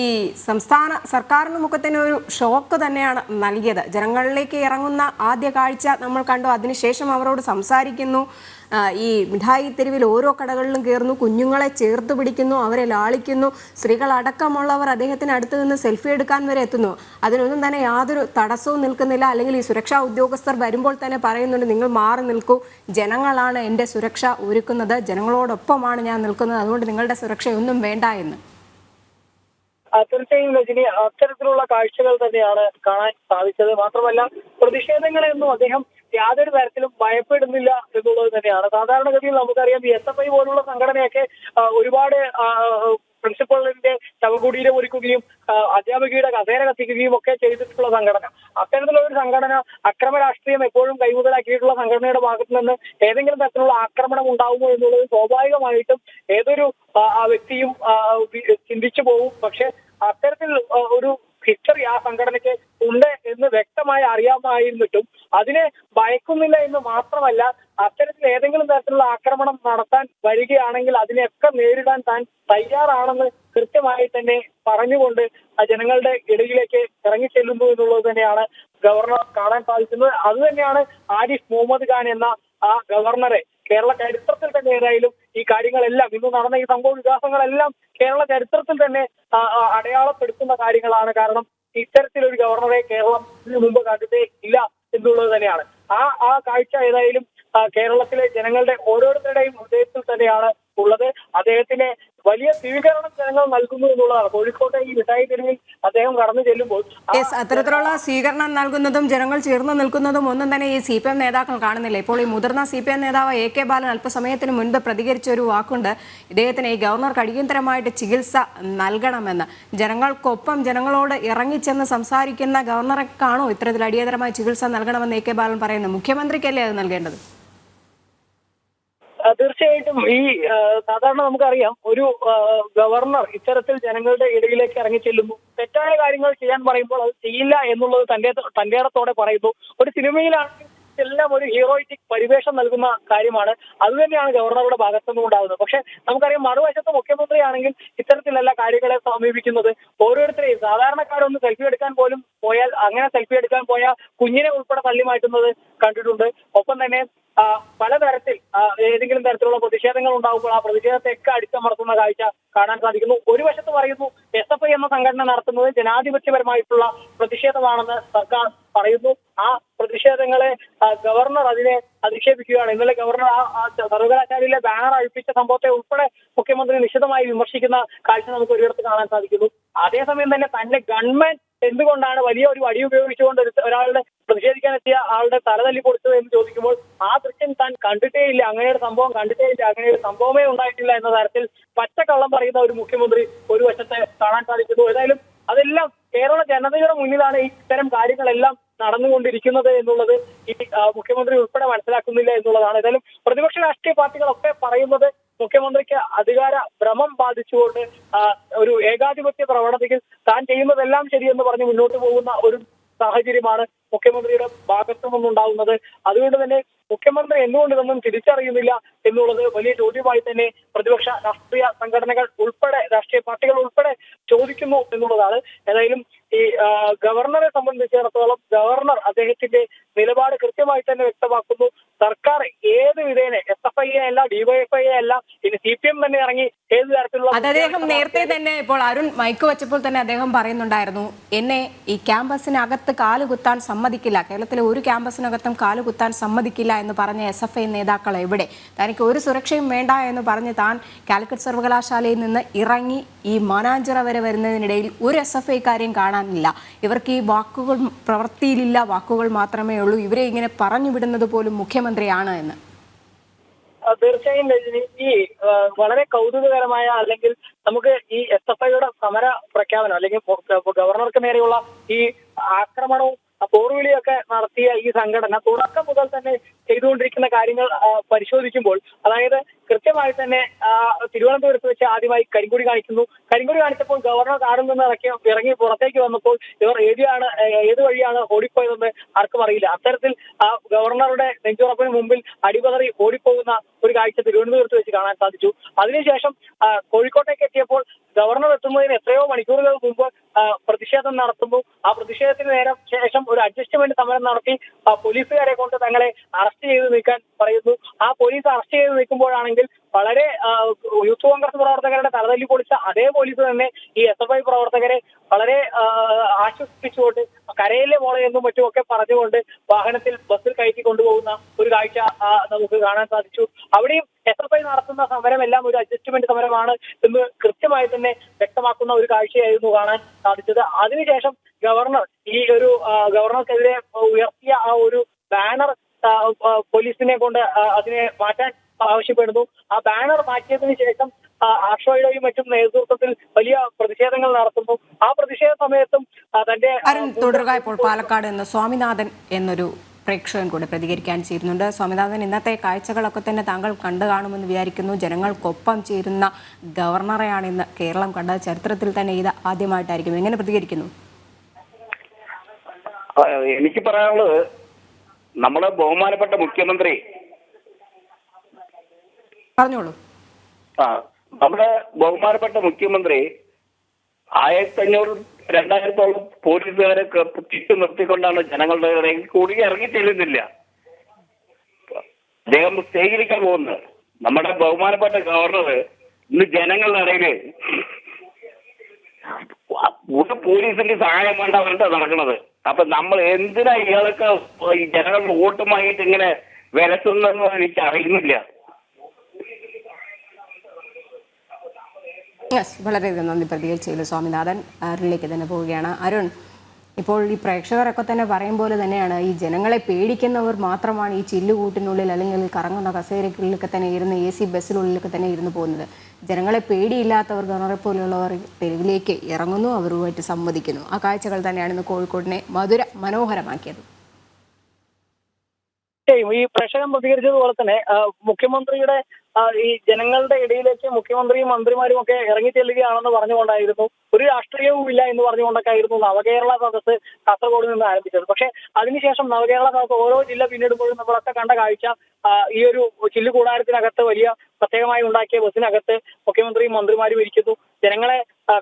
ഈ സംസ്ഥാന സർക്കാരിന് തന്നെ ഒരു ഷോക്ക് തന്നെയാണ് നൽകിയത്. ജനങ്ങളിലേക്ക് ഇറങ്ങുന്ന ആദ്യ കാഴ്ച നമ്മൾ കണ്ടു. അതിനുശേഷം അവരോട് സംസാരിക്കുന്നു. ഈ മിഠായി തെരുവിൽ ഓരോ കടകളിലും കയറുന്നു കുഞ്ഞുങ്ങളെ ചേർത്ത് പിടിക്കുന്നു അവരെ ലാളിക്കുന്നു സ്ത്രീകളടക്കമുള്ളവർ അദ്ദേഹത്തിന് അടുത്ത് നിന്ന് സെൽഫി എടുക്കാൻ വരെ എത്തുന്നു. അതിനൊന്നും തന്നെ യാതൊരു തടസ്സവും നിൽക്കുന്നില്ല. അല്ലെങ്കിൽ ഈ സുരക്ഷാ ഉദ്യോഗസ്ഥർ വരുമ്പോൾ തന്നെ പറയുന്നുണ്ട് നിങ്ങൾ മാറി നിൽക്കൂ. ജനങ്ങളാണ് എന്റെ സുരക്ഷ ഒരുക്കുന്നത്. ജനങ്ങളോടൊപ്പമാണ് ഞാൻ നിൽക്കുന്നത്. അതുകൊണ്ട് നിങ്ങളുടെ സുരക്ഷയൊന്നും വേണ്ട എന്ന്. തീർച്ചയായും രജനി അത്തരത്തിലുള്ള കാഴ്ചകൾ തന്നെയാണ് കാണാൻ സാധിച്ചത്. മാത്രമല്ല പ്രതിഷേധങ്ങളെയൊന്നും അദ്ദേഹം യാതൊരു തരത്തിലും ഭയപ്പെടുന്നില്ല എന്നുള്ളത് തന്നെയാണ്. സാധാരണഗതിയിൽ നമുക്കറിയാം എസ് എഫ് ഐ പോലുള്ള സംഘടനയൊക്കെ ഒരുപാട് പ്രിൻസിപ്പളിന്റെ ശവകുടീരം ഒരുക്കുകയും അധ്യാപകയുടെ കസേര കത്തിക്കുകയും ഒക്കെ ചെയ്തിട്ടുള്ള സംഘടന. അത്തരത്തിലുള്ള ഒരു സംഘടന അക്രമ രാഷ്ട്രീയം എപ്പോഴും കൈമുതലാക്കിയിട്ടുള്ള സംഘടനയുടെ ഭാഗത്ത് നിന്ന് ഏതെങ്കിലും തരത്തിലുള്ള ആക്രമണം ഉണ്ടാകുമോ എന്നുള്ളത് സ്വാഭാവികമായിട്ടും ഏതൊരു വ്യക്തിയും ചിന്തിച്ചു പോകും. പക്ഷെ അത്തരത്തിൽ ഒരു ഹിസ്റ്ററി ആ സംഘടനയ്ക്ക് ഉണ്ട് എന്ന് വ്യക്തമായി അറിയാമായിരുന്നിട്ടും അതിനെ ഭയക്കുന്നില്ല എന്ന് മാത്രമല്ല അത്തരത്തിൽ ഏതെങ്കിലും തരത്തിലുള്ള ആക്രമണം നടത്താൻ വരികയാണെങ്കിൽ അതിനെയൊക്കെ നേരിടാൻ താൻ തയ്യാറാണെന്ന് കൃത്യമായി തന്നെ പറഞ്ഞുകൊണ്ട് ജനങ്ങളുടെ ഇടയിലേക്ക് ഇറങ്ങി ചെല്ലുന്നു എന്നുള്ളത് തന്നെയാണ് ഗവർണർ കാണാൻ സാധിക്കുന്നത്. അത് തന്നെയാണ് ആരിഫ് മുഹമ്മദ് ഖാൻ എന്ന ആ ഗവർണറെ. കേരള ചരിത്രത്തിൽ തന്നെ ഏതായാലും ഈ കാര്യങ്ങളെല്ലാം ഇന്ന് നടന്ന ഈ സംഭവ വികാസങ്ങളെല്ലാം കേരള ചരിത്രത്തിൽ തന്നെ അടയാളപ്പെടുത്തുന്ന കാര്യങ്ങളാണ്. കാരണം ഇത്തരത്തിലൊരു ഗവർണറെ കേരളം മുമ്പ് കണ്ടിട്ടേ ഇല്ല എന്നുള്ളത് തന്നെയാണ്. ആ ആ കാഴ്ച ഏതായാലും കേരളത്തിലെ ജനങ്ങളുടെ ഓരോരുത്തരുടെയും ഹൃദയത്തിൽ തന്നെയാണ് ഉള്ളത്. അദ്ദേഹത്തിന് വലിയ സ്വീകരണം ജനങ്ങൾ നൽകുന്നു എന്നുള്ളതാണ്. കോഴിക്കോട്ടെ ഈ മിഠായി തെരുവിൽ അദ്ദേഹം കടന്നു ചെല്ലുമ്പോൾ അത്തരത്തിലുള്ള സ്വീകരണം നൽകുന്നതും ജനങ്ങൾ ചേർന്ന് നിൽക്കുന്നതും ഒന്നും തന്നെ ഈ സി പി എം നേതാക്കൾ കാണുന്നില്ല. ഇപ്പോൾ ഈ മുതിർന്ന സി പി എം നേതാവ് എ കെ ബാലൻ അല്പസമയത്തിന് മുൻപ് പ്രതികരിച്ച ഒരു വാക്കുണ്ട്. ഇദ്ദേഹത്തിന് ഈ ഗവർണർക്ക് അടിയന്തരമായിട്ട് ചികിത്സ നൽകണമെന്ന്. ജനങ്ങൾക്കൊപ്പം ജനങ്ങളോട് ഇറങ്ങിച്ചെന്ന് സംസാരിക്കുന്ന ഗവർണറെ കാണോ ഇത്തരത്തിൽ അടിയന്തരമായി ചികിത്സ നൽകണമെന്ന് എ കെ ബാലൻ പറയുന്നത് മുഖ്യമന്ത്രിക്കല്ലേ അത് നൽകേണ്ടത്? തീർച്ചയായിട്ടും ഈ സാധാരണ നമുക്കറിയാം ഒരു ഗവർണർ ഇത്തരത്തിൽ ജനങ്ങളുടെ ഇടയിലേക്ക് ഇറങ്ങി ചെല്ലുന്നു. തെറ്റായ കാര്യങ്ങൾ ചെയ്യാൻ പറയുമ്പോൾ അത് ചെയ്യില്ല എന്നുള്ളത് തന്റെ തന്റേടത്തോടെ പറയുന്നു. ഒരു സിനിമയിലാണെങ്കിൽ എല്ലാം ഒരു ഹീറോയിറ്റിക് പരിവേഷം നൽകുന്ന കാര്യമാണ്. അത് തന്നെയാണ് ഗവർണറുടെ ഭാഗത്തുനിന്നും ഉണ്ടാകുന്നത്. പക്ഷെ നമുക്കറിയാം മറുവശത്ത് മുഖ്യമന്ത്രിയാണെങ്കിൽ ഇത്തരത്തിലല്ല കാര്യങ്ങളെ സമീപിക്കുന്നത്. ഓരോരുത്തരെയും സാധാരണക്കാരൊന്ന് സെൽഫി എടുക്കാൻ പോലും പോയാൽ അങ്ങനെ സെൽഫി എടുക്കാൻ പോയ കുഞ്ഞിനെ ഉൾപ്പെടെ തള്ളി മാറ്റുന്നത് കണ്ടിട്ടുണ്ട്. ഒപ്പം തന്നെ പലതരത്തിൽ ഏതെങ്കിലും തരത്തിലുള്ള പ്രതിഷേധങ്ങൾ ഉണ്ടാകുമ്പോൾ ആ പ്രതിഷേധത്തെയൊക്കെ അടിച്ചമർത്തുന്ന കാഴ്ച കാണാൻ സാധിക്കുന്നു. ഒരു വശത്ത് പറയുന്നു എസ് എഫ് ഐ എന്ന സംഘടന നടത്തുന്നത് ജനാധിപത്യപരമായിട്ടുള്ള പ്രതിഷേധമാണെന്ന് സർക്കാർ പറയുന്നു. ആ പ്രതിഷേധങ്ങളെ ഗവർണർ അതിനെ അധിക്ഷേപിക്കുകയാണ്. ഇന്നലെ ഗവർണർ ആ സർവകലാശാലയിലെ ബാനർ അഴിപ്പിച്ച സംഭവത്തെ ഉൾപ്പെടെ മുഖ്യമന്ത്രി നിശിതമായി വിമർശിക്കുന്ന കാഴ്ച നമുക്ക് ഒരിടത്ത് കാണാൻ സാധിക്കുന്നു. അതേസമയം തന്നെ തന്റെ ഗവൺമെന്റ് എന്തുകൊണ്ടാണ് വലിയ ഒരു വടി ഉപയോഗിച്ചുകൊണ്ട് ഒരാളുടെ പ്രതിഷേധിക്കാനെത്തിയ ആളുടെ തല തല്ലി കൊടുത്തത് എന്ന് ചോദിക്കുമ്പോൾ ആ ദൃശ്യം താൻ കണ്ടിട്ടേ ഇല്ല അങ്ങനെ ഒരു സംഭവം കണ്ടിട്ടേ ഇല്ല അങ്ങനെ ഒരു സംഭവമേ ഉണ്ടായിട്ടില്ല എന്ന തരത്തിൽ പച്ചക്കള്ളം പറയുന്ന ഒരു മുഖ്യമന്ത്രി ഒരു വശത്തെ കാണാൻ സാധിക്കുന്നു ഏതായാലും അതെല്ലാം കേരള ജനതയുടെ മുന്നിലാണ് ഇത്തരം കാര്യങ്ങളെല്ലാം നടന്നുകൊണ്ടിരിക്കുന്നത് എന്നുള്ളത് ഈ മുഖ്യമന്ത്രി ഉൾപ്പെടെ മനസ്സിലാക്കുന്നില്ല എന്നുള്ളതാണ്. ഏതായാലും പ്രതിപക്ഷ രാഷ്ട്രീയ പാർട്ടികളൊക്കെ പറയുന്നത് മുഖ്യമന്ത്രിക്ക് അധികാര ഭ്രമം ബാധിച്ചുകൊണ്ട് ഒരു ഏകാധിപത്യ പ്രവണതയിൽ താൻ ചെയ്യുന്നതെല്ലാം ശരിയെന്ന് പറഞ്ഞ് മുന്നോട്ട് പോകുന്ന ഒരു സാഹചര്യമാണ് മുഖ്യമന്ത്രിയുടെ ഭാഗത്തു നിന്നുണ്ടാകുന്നത് അതുകൊണ്ട് തന്നെ മുഖ്യമന്ത്രി എന്തുകൊണ്ട് ഇതൊന്നും തിരിച്ചറിയുന്നില്ല എന്നുള്ളത് വലിയ ചോദ്യമായി തന്നെ പ്രതിപക്ഷ രാഷ്ട്രീയ സംഘടനകൾ ഉൾപ്പെടെ രാഷ്ട്രീയ പാർട്ടികൾ ഉൾപ്പെടെ ചോദിക്കുന്നു എന്നുള്ളതാണ്. ഏതായാലും ഈ ഗവർണറെ സംബന്ധിച്ചിടത്തോളം ഗവർണർ അദ്ദേഹത്തിന്റെ നിലപാട് കൃത്യമായി തന്നെ വ്യക്തമാക്കുന്നു. സർക്കാർ ഏത് വിധേന എസ് എഫ് ഐ അല്ല ഡിവൈഎഫ്ഐ അല്ല ഇനി സി പി എം തന്നെ ഇറങ്ങി ഏത് തരത്തിലുള്ള അത് അദ്ദേഹം നേരത്തെ തന്നെ ഇപ്പോൾ അരുൺ മൈക്ക് വെച്ചപ്പോൾ തന്നെ അദ്ദേഹം പറയുന്നുണ്ടായിരുന്നു എന്നെ ഈ ക്യാമ്പസിനകത്ത് കാലുകുത്താൻ സമ്മതിക്കില്ല കേരളത്തിലെ ഒരു ക്യാമ്പസിനകത്തും കാലുകുത്താൻ സമ്മതിക്കില്ല എന്ന് പറഞ്ഞ എസ് എഫ് ഐ നേതാക്കൾ എവിടെ? തനിക്ക് ഒരു സുരക്ഷയും വേണ്ട എന്ന് പറഞ്ഞ് താൻ കാലിക്കറ്റ് സർവകലാശാലയിൽ നിന്ന് ഇറങ്ങി ഈ മാനാഞ്ചിറ വരെ വരുന്നതിനിടയിൽ ഒരു എസ് എഫ് ഐക്കാരെയും കാണാനില്ല ഇവർക്ക് ഈ വാക്കുകൾ പ്രവൃത്തിയിലില്ല വാക്കുകൾ മാത്രമേ ഉള്ളൂ. ഇവരെ ഇങ്ങനെ പറഞ്ഞു വിടുന്നത് പോലും മുഖ്യമന്ത്രിയാണ് എന്ന്. തീർച്ചയായും രജനി. ഈ വളരെ കൗതുകകരമായ അല്ലെങ്കിൽ നമുക്ക് ഈ എസ് എഫ് ഐയുടെ സമര പ്രഖ്യാപനം അല്ലെങ്കിൽ ഗവർണർക്ക് നേരെയുള്ള ഈ ആക്രമണവും പോർവിളിയൊക്കെ നടത്തിയ ഈ സംഘടന തുടക്കം മുതൽ തന്നെ ചെയ്തുകൊണ്ടിരിക്കുന്ന കാര്യങ്ങൾ പരിശോധിക്കുമ്പോൾ അതായത് കൃത്യമായി തന്നെ തിരുവനന്തപുരത്ത് വെച്ച് ആദ്യമായി കരിങ്കൊടി കാണിക്കുന്നു. കരിങ്കൊടി കാണിച്ചപ്പോൾ ഗവർണർ കാറിൽ നിന്ന് ഇറക്കി ഇറങ്ങി പുറത്തേക്ക് വന്നപ്പോൾ ഇവർ ഏതിയാണ് ഏത് വഴിയാണ് ഓടിപ്പോയതെന്ന് ആർക്കും അറിയില്ല. അത്തരത്തിൽ ഗവർണറുടെ നെഞ്ചുറപ്പിന് മുമ്പിൽ അടിപതറി ഓടിപ്പോകുന്ന ഒരു കാഴ്ച തിരുവനന്തപുരത്ത് വെച്ച് കാണാൻ സാധിച്ചു. അതിനുശേഷം കോഴിക്കോട്ടേക്ക് എത്തിയപ്പോൾ ഗവർണർ എത്തുന്നതിന് എത്രയോ മണിക്കൂറുകൾ മുമ്പ് പ്രതിഷേധം നടത്തുന്നു. ആ പ്രതിഷേധത്തിന് നേരം ശേഷം ഒരു അഡ്ജസ്റ്റ്മെന്റ് സമരം നടത്തി പോലീസുകാരെ കൊണ്ട് തങ്ങളെ അറസ്റ്റ് ചെയ്ത് നീക്കാൻ പറയുന്നു. ആ പോലീസ് അറസ്റ്റ് ചെയ്ത് നിൽക്കുമ്പോഴാണെങ്കിൽ വളരെ യൂത്ത് കോൺഗ്രസ് പ്രവർത്തകരുടെ തലതല്ലി പൊളിച്ച അതേ പോലീസ് തന്നെ ഈ എസ് എഫ് ഐ പ്രവർത്തകരെ വളരെ ആശ്വസിപ്പിച്ചുകൊണ്ട് കരയിലെ മോളെ എന്നും മറ്റുമൊക്കെ പറഞ്ഞുകൊണ്ട് വാഹനത്തിൽ ബസ്സിൽ കയറ്റി കൊണ്ടുപോകുന്ന ഒരു കാഴ്ച നമുക്ക് കാണാൻ സാധിച്ചു. അവിടെയും എസ് എഫ് ഐ നടത്തുന്ന സമരം എല്ലാം ഒരു അഡ്ജസ്റ്റ്മെന്റ് സമരമാണ് എന്ന് കൃത്യമായി തന്നെ വ്യക്തമാക്കുന്ന ഒരു കാഴ്ചയായിരുന്നു കാണാൻ സാധിച്ചത്. അതിനുശേഷം ഗവർണർ ഈ ഒരു ഗവർണർക്കെതിരെ ഉയർത്തിയ ആ ഒരു ബാനർ പോലീസിനെ കൊണ്ട് അതിനെ മാറ്റാൻ ആവശ്യപ്പെടുന്നു. ആ ബാനർ മാറ്റിയതിന് ശേഷം ആഷോയുടെയും മറ്റും നേതൃത്വത്തിൽ വലിയ പ്രതിഷേധങ്ങൾ നടത്തുന്നു. ആ പ്രതിഷേധ സമയത്തും തന്റെ അരുൺ തുടരുക ഇപ്പോൾ പാലക്കാട് നിന്ന് സ്വാമിനാഥൻ എന്നൊരു പ്രേക്ഷകൻ കൂടെ പ്രതികരിക്കാൻ ചേരുന്നുണ്ട് സ്വാമിനാഥൻ ഇന്നത്തെ കാഴ്ചകളൊക്കെ തന്നെ താങ്കൾ കണ്ടു കാണുമെന്ന് വിചാരിക്കുന്നു. ജനങ്ങൾക്കൊപ്പം ചേരുന്ന ഗവർണറെയാണ് ഇന്ന് കേരളം കണ്ടത്. ചരിത്രത്തിൽ തന്നെ ഇത് ആദ്യമായിട്ടായിരിക്കും. എങ്ങനെ പ്രതികരിക്കുന്നു? എനിക്ക് പറയാനുള്ളത് നമ്മളെ ബഹുമാനപ്പെട്ട മുഖ്യമന്ത്രി പറഞ്ഞോളൂ. ആ നമ്മുടെ ബഹുമാനപ്പെട്ട മുഖ്യമന്ത്രി ആയിരത്തി അഞ്ഞൂറ് രണ്ടായിരത്തോളം പോലീസുകാരെ ചുറ്റും നിർത്തിക്കൊണ്ടാണ് ജനങ്ങളുടെ ഇടയിൽ കൂടി ഇറങ്ങി ചെല്ലുന്നില്ല. അദ്ദേഹം സ്വീകരിക്കാൻ പോകുന്നത്. നമ്മുടെ ബഹുമാനപ്പെട്ട ഗവർണർ ഇന്ന് ജനങ്ങളുടെ ഇടയിൽ ഒരു പോലീസിന്റെ സഹായം വേണ്ട വേണ്ട നടക്കുന്നത്. അപ്പൊ നമ്മൾ എന്തിനാ ഇയാൾക്ക് ഈ ജനങ്ങളുടെ വോട്ടുമായിട്ട് ഇങ്ങനെ വിലത്തുന്നതെന്ന് എനിക്ക് അറിയുന്നില്ല. യെസ് വളരെയധികം നന്ദി പ്രതികരിച്ചതിൽ സ്വാമിനാഥൻ അരുണിലേക്ക് തന്നെ പോവുകയാണ്. അരുൺ ഇപ്പോൾ ഈ പ്രേക്ഷകരൊക്കെ തന്നെ പറയും പോലെ തന്നെയാണ് ഈ ജനങ്ങളെ പേടിക്കുന്നവർ മാത്രമാണ് ഈ ചില്ലുകൂട്ടിനുള്ളിൽ അല്ലെങ്കിൽ കറങ്ങുന്ന കസേരകളിലൊക്കെ തന്നെ ഇരുന്ന് എ സി ബസ്സിനുള്ളിലൊക്കെ തന്നെ ഇരുന്ന് പോകുന്നത്. ജനങ്ങളെ പേടിയില്ലാത്തവർ ഗവർണറെ പോലെയുള്ളവർ തെരുവിലേക്ക് ഇറങ്ങുന്നു അവരുമായിട്ട് സംവദിക്കുന്നു. ആ കാഴ്ചകൾ തന്നെയാണ് ഇന്ന് കോഴിക്കോടിനെ മധുര മനോഹരമാക്കിയത്. ഈ പ്രേക്ഷകൻ പ്രതികരിച്ചതുപോലെ തന്നെ മുഖ്യമന്ത്രിയുടെ ഈ ജനങ്ങളുടെ ഇടയിലേക്ക് മുഖ്യമന്ത്രിയും മന്ത്രിമാരും ഒക്കെ ഇറങ്ങി ചെല്ലുകയാണെന്ന് പറഞ്ഞുകൊണ്ടായിരുന്നു. ഒരു രാഷ്ട്രീയവും ഇല്ല എന്ന് പറഞ്ഞുകൊണ്ടൊക്കെ ആയിരുന്നു നവകേരള സദസ്സ് കാസർഗോഡ് നിന്ന് ആരംഭിച്ചത്. പക്ഷെ അതിനുശേഷം നവകേരള സദസ്സ് ഓരോ ജില്ല പിന്നിടുമ്പോഴും നമ്മളൊക്കെ കണ്ട കാഴ്ച ഈ ഒരു ചില്ലു കൂടാരത്തിനകത്ത് വലിയ പ്രത്യേകമായി ഉണ്ടാക്കിയ ബസ്സിനകത്ത് മുഖ്യമന്ത്രിയും മന്ത്രിമാരും ഇരിക്കുന്നു. ജനങ്ങളെ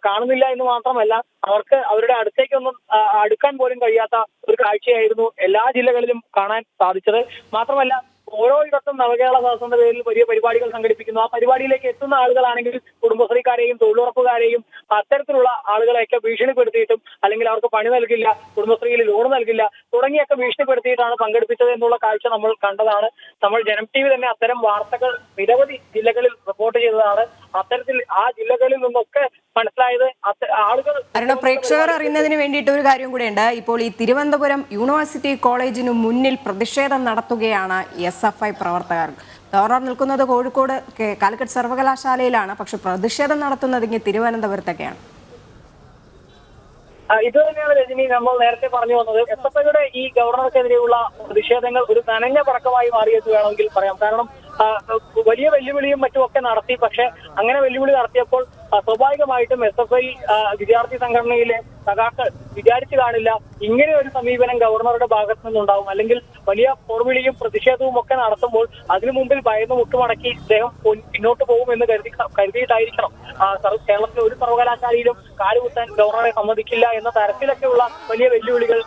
കാണുന്നില്ല എന്ന് മാത്രമല്ല അവർക്ക് അവരുടെ അടുത്തേക്കൊന്നും അടുക്കാൻ പോലും കഴിയാത്ത ഒരു കാഴ്ചയായിരുന്നു എല്ലാ ജില്ലകളിലും കാണാൻ സാധിച്ചത്. മാത്രമല്ല ഓരോ ഇടത്തും നവകേരള സദസ്സിന്റെ പേരിൽ വലിയ പരിപാടികൾ സംഘടിപ്പിക്കുന്നു. ആ പരിപാടിയിലേക്ക് എത്തുന്ന ആളുകളാണെങ്കിൽ കുടുംബശ്രീക്കാരെയും തൊഴിലുറപ്പുകാരെയും അത്തരത്തിലുള്ള ആളുകളെയൊക്കെ ഭീഷണിപ്പെടുത്തിയിട്ടും അല്ലെങ്കിൽ അവർക്ക് പണി നൽകില്ല കുടുംബശ്രീയിൽ ലോൺ നൽകില്ല തുടങ്ങിയൊക്കെ ഭീഷണിപ്പെടുത്തിയിട്ടാണ് പങ്കെടുപ്പിച്ചത് എന്നുള്ള കാഴ്ച നമ്മൾ കണ്ടതാണ്. നമ്മൾ ജനം ടി വി തന്നെ അത്തരം വാർത്തകൾ നിരവധി ജില്ലകളിൽ റിപ്പോർട്ട് ചെയ്തതാണ്. അത്തരത്തിൽ ആ ജില്ലകളിൽ നിന്നൊക്കെ മനസ്സിലായത് ആളുകൾ കാരണം പ്രേക്ഷകർ അറിയുന്നതിന് വേണ്ടിയിട്ട് ഒരു കാര്യം കൂടെയുണ്ട്. ഇപ്പോൾ ഈ തിരുവനന്തപുരം യൂണിവേഴ്സിറ്റി കോളേജിന് മുന്നിൽ പ്രതിഷേധം നടത്തുകയാണ് എസ് എഫ് ഐ പ്രവർത്തകർ. ഗവർണർ നിൽക്കുന്നത് കോഴിക്കോട് കാലിക്കറ്റ് സർവകലാശാലയിലാണ്. പക്ഷെ പ്രതിഷേധം നടത്തുന്നത് ഇങ്ങനെ തിരുവനന്തപുരത്തൊക്കെയാണ്. ഇത് തന്നെയാണ് രജനി നമ്മൾ നേരത്തെ പറഞ്ഞു വന്നത്. എസ് എഫ് ഐയുടെ ഈ ഗവർണർക്കെതിരെയുള്ള പ്രതിഷേധങ്ങൾ ഒരു നനഞ്ഞ പടക്കമായി മാറിയെന്ന് വേണമെങ്കിൽ പറയാം. കാരണം വലിയ വെല്ലുവിളിയും മറ്റുമൊക്കെ നടത്തി. പക്ഷെ അങ്ങനെ വെല്ലുവിളി നടത്തിയപ്പോൾ സ്വാഭാവികമായിട്ടും എസ് എഫ് ഐ വിദ്യാർത്ഥി സംഘടനയിലെ സഖാക്കൾ വിചാരിച്ചു കാണില്ല ഇങ്ങനെ ഒരു സമീപനം ഗവർണറുടെ ഭാഗത്തു നിന്നുണ്ടാവും. അല്ലെങ്കിൽ വലിയ പോർവിളിയും പ്രതിഷേധവും ഒക്കെ നടത്തുമ്പോൾ അതിനു മുമ്പിൽ ഭയന്ന് മുട്ടുമടക്കി ഇദ്ദേഹം പിന്നോട്ട് പോകുമെന്ന് കരുതി കരുതിയിട്ടായിരിക്കണം. കേരളത്തിലെ ഒരു സർവകലാശാലയിലും കാലുകുത്താൻ ഗവർണറെ സമ്മതിക്കില്ല എന്ന തരത്തിലൊക്കെയുള്ള വലിയ വെല്ലുവിളികൾ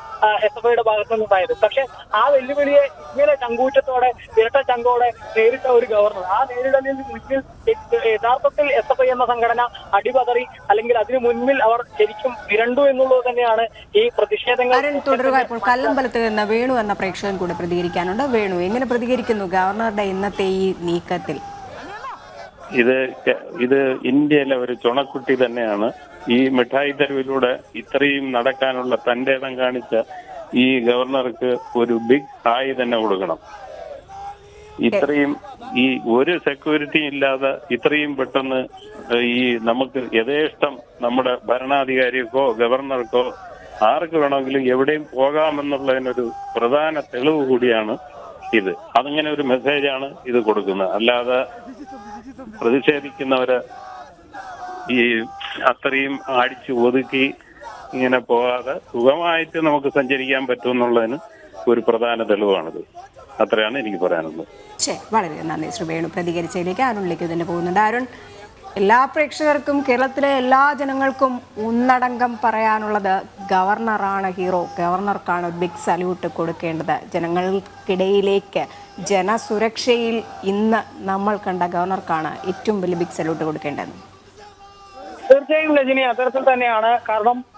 എസ് എഫ് ഐയുടെ ഭാഗത്തു നിന്നുണ്ടായത്. പക്ഷെ ആ വെല്ലുവിളിയെ ഇങ്ങനെ ചങ്കൂറ്റത്തോടെ ഇരട്ട ചങ്കോടെ നേരിട്ട ഒരു ഗവർണർ. ആ നേരിടലിന് മുന്നിൽ യഥാർത്ഥത്തിൽ എസ് എഫ് ഐ എന്ന സംഘടന അടിപതറി അല്ലെങ്കിൽ അതിനു മുന്നിൽ അവർ ശരിക്കും വിരണ്ടു എന്നുള്ളത് തന്നെയാണ് ഈ പ്രതിഷേധങ്ങൾ. തുടരുക. ഇപ്പോൾ കല്ലമ്പലത്ത് നിന്ന് വേണു എന്ന പ്രേക്ഷകൻ കൂടെ പ്രതികരിക്കാനുണ്ട്. വേണു എങ്ങനെ പ്രതികരിക്കുന്നു ഗവർണറുടെ ഇന്നത്തെ ഈ നീക്കത്തിൽ? ഇത് ഇത് ഇന്ത്യയിലെ ഒരു ചുണക്കുട്ടി തന്നെയാണ്. ഈ മിഠായി തെരുവിലൂടെ ഇത്രയും നടക്കാനുള്ള തന്റേതം ഇടം കാണിച്ച ഈ ഗവർണർക്ക് ഒരു ബിഗ് ഹായ് തന്നെ കൊടുക്കണം. ഇത്രയും ഈ ഒരു സെക്യൂരിറ്റി ഇല്ലാതെ ഇത്രയും പെട്ടെന്ന് ഈ നമുക്ക് യഥേഷ്ടം നമ്മുടെ ഭരണാധികാരിക്കോ ഗവർണർക്കോ ആർക്ക് വേണമെങ്കിലും എവിടെയും പോകാമെന്നുള്ളതിനൊരു പ്രധാന തെളിവ് കൂടിയാണ് ഇത്. അതങ്ങനെ ഒരു മെസ്സേജാണ് ഇത് കൊടുക്കുന്നത്. അല്ലാതെ പ്രതിഷേധിക്കുന്നവരെ ഈ അത്രയും അടിച്ചു ഒതുക്കി ഇങ്ങനെ പോകാതെ സുഖമായിട്ട് നമുക്ക് സഞ്ചരിക്കാൻ പറ്റുമെന്നുള്ളതിന് ഒരു പ്രധാന തെളിവാണിത്. അത്രയാണ് എനിക്ക് പറയാനുള്ളത്. ശരി വളരെ നന്ദി ശ്രീ വേണു. പ്രതികരിച്ചതിലേക്ക് അരുണിലേക്ക് തന്നെ പോകുന്നുണ്ട്. അരുൺ എല്ലാ പ്രേക്ഷകർക്കും കേരളത്തിലെ എല്ലാ ജനങ്ങൾക്കും ഒന്നടങ്കം പറയാനുള്ളത് ഗവർണറാണ് ഹീറോ. ഗവർണർക്കാണ് ബിഗ് സല്യൂട്ട് കൊടുക്കേണ്ടത്. ജനങ്ങൾക്കിടയിലേക്ക് ജനസുരക്ഷയിൽ ഇന്ന് നമ്മൾ കണ്ട ഗവർണർക്കാണ് ഏറ്റവും വലിയ ബിഗ് സല്യൂട്ട് കൊടുക്കേണ്ടത്. തീർച്ചയായും രജനി അത്തരത്തിൽ തന്നെയാണ്. കാരണം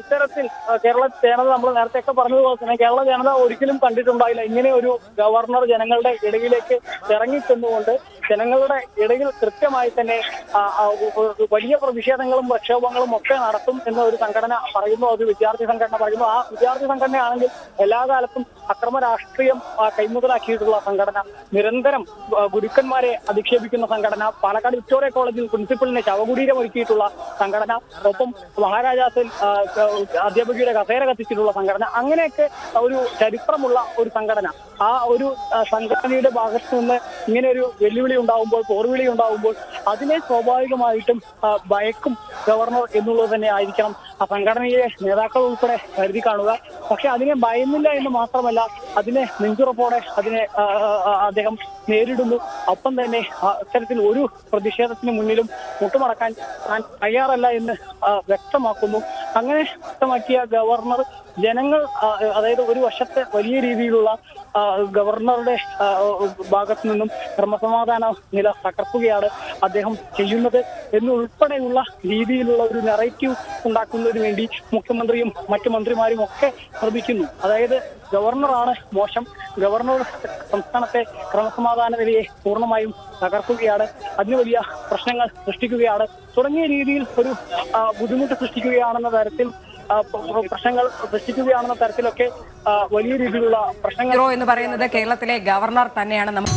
ഇത്തരത്തിൽ കേരള ജനത നമ്മൾ നേരത്തെയൊക്കെ പറഞ്ഞതുപോലെ തന്നെ കേരള ജനത ഒരിക്കലും കണ്ടിട്ടുണ്ടായില്ല. ഇങ്ങനെ ഒരു ഗവർണർ ജനങ്ങളുടെ ഇടയിലേക്ക് ഇറങ്ങിച്ചെന്നുകൊണ്ട് ജനങ്ങളുടെ ഇടയിൽ കൃത്യമായി തന്നെ വലിയ പ്രതിഷേധങ്ങളും പ്രക്ഷോഭങ്ങളും ഒക്കെ നടത്തും എന്ന ഒരു സംഘടന പറയുന്നു. ഒരു വിദ്യാർത്ഥി സംഘടന പറയുന്നു. ആ വിദ്യാർത്ഥി സംഘടനയാണെങ്കിൽ എല്ലാ കാലത്തും അക്രമ രാഷ്ട്രീയം കൈമുതലാക്കിയിട്ടുള്ള സംഘടന നിരന്തരം ഗുരുക്കന്മാരെ അധിക്ഷേപിക്കുന്ന സംഘടന പാലക്കാട് വിക്ടോറിയ കോളേജിൽ പ്രിൻസിപ്പലിനെ ശവകുടീരം ഒരുക്കിയിട്ടുള്ള സംഘടന ഒപ്പം മഹാരാജാസിൽ അധ്യാപകയുടെ കസേര കത്തിച്ചിട്ടുള്ള സംഘടന. അങ്ങനെയൊക്കെ ഒരു ചരിത്രമുള്ള ഒരു സംഘടന. ആ ഒരു സംഘടനയുടെ ഭാഗത്ത് നിന്ന് ഇങ്ങനെ ഒരു വെല്ലുവിളി ഉണ്ടാവുമ്പോൾ പോർവിളി ഉണ്ടാവുമ്പോൾ അതിനെ സ്വാഭാവികമായിട്ടും ഭയക്കും ഗവർണർ എന്നുള്ളത് തന്നെ ആയിരിക്കണം. ആ സംഘടനയിലെ നേതാക്കൾ ഉൾപ്പെടെ കരുതി കാണുക. പക്ഷെ അതിനെ ഭയന്നില്ല എന്ന് മാത്രമല്ല അതിനെ നെഞ്ചുറപ്പോടെ അതിനെ അദ്ദേഹം നേരിടുന്നു. ഒപ്പം തന്നെ അത്തരത്തിൽ ഒരു പ്രതിഷേധത്തിന് മുന്നിലും മുട്ടുമടക്കാൻ താൻ തയ്യാറല്ല എന്ന് വ്യക്തമാക്കുന്നു. അങ്ങനെ വ്യക്തമാക്കിയ ഗവർണർ ജനങ്ങൾ അതായത് ഒരു വശത്തെ വലിയ രീതിയിലുള്ള ഗവർണറുടെ ഭാഗത്തു നിന്നും ക്രമസമാധാന നില തകർക്കുകയാണ് അദ്ദേഹം ചെയ്യുന്നത് എന്നുൾപ്പെടെയുള്ള രീതിയിലുള്ള ഒരു നെറേറ്റീവ് ഉണ്ടാക്കുന്നതിന് വേണ്ടി മുഖ്യമന്ത്രിയും മറ്റ് മന്ത്രിമാരും ഒക്കെ ശ്രമിക്കുന്നു. അതായത് ഗവർണറാണ് മോശം. ഗവർണർ സംസ്ഥാനത്തെ ക്രമസമാധാന നിലയെ പൂർണമായും തകർക്കുകയാണ്. അതിന് വലിയ പ്രശ്നങ്ങൾ സൃഷ്ടിക്കുകയാണ്. തുടങ്ങിയ രീതിയിൽ ഒരു ബുദ്ധിമുട്ട് സൃഷ്ടിക്കുകയാണെന്ന തരത്തിൽ പ്രശ്നങ്ങൾ സൃഷ്ടിക്കുകയാണെന്ന തരത്തിലൊക്കെ വലിയ രീതിയിലുള്ള പ്രശ്നങ്ങൾ എന്ന് പറയുന്നത് കേരളത്തിലെ ഗവർണർ തന്നെയാണ് നമ്മൾ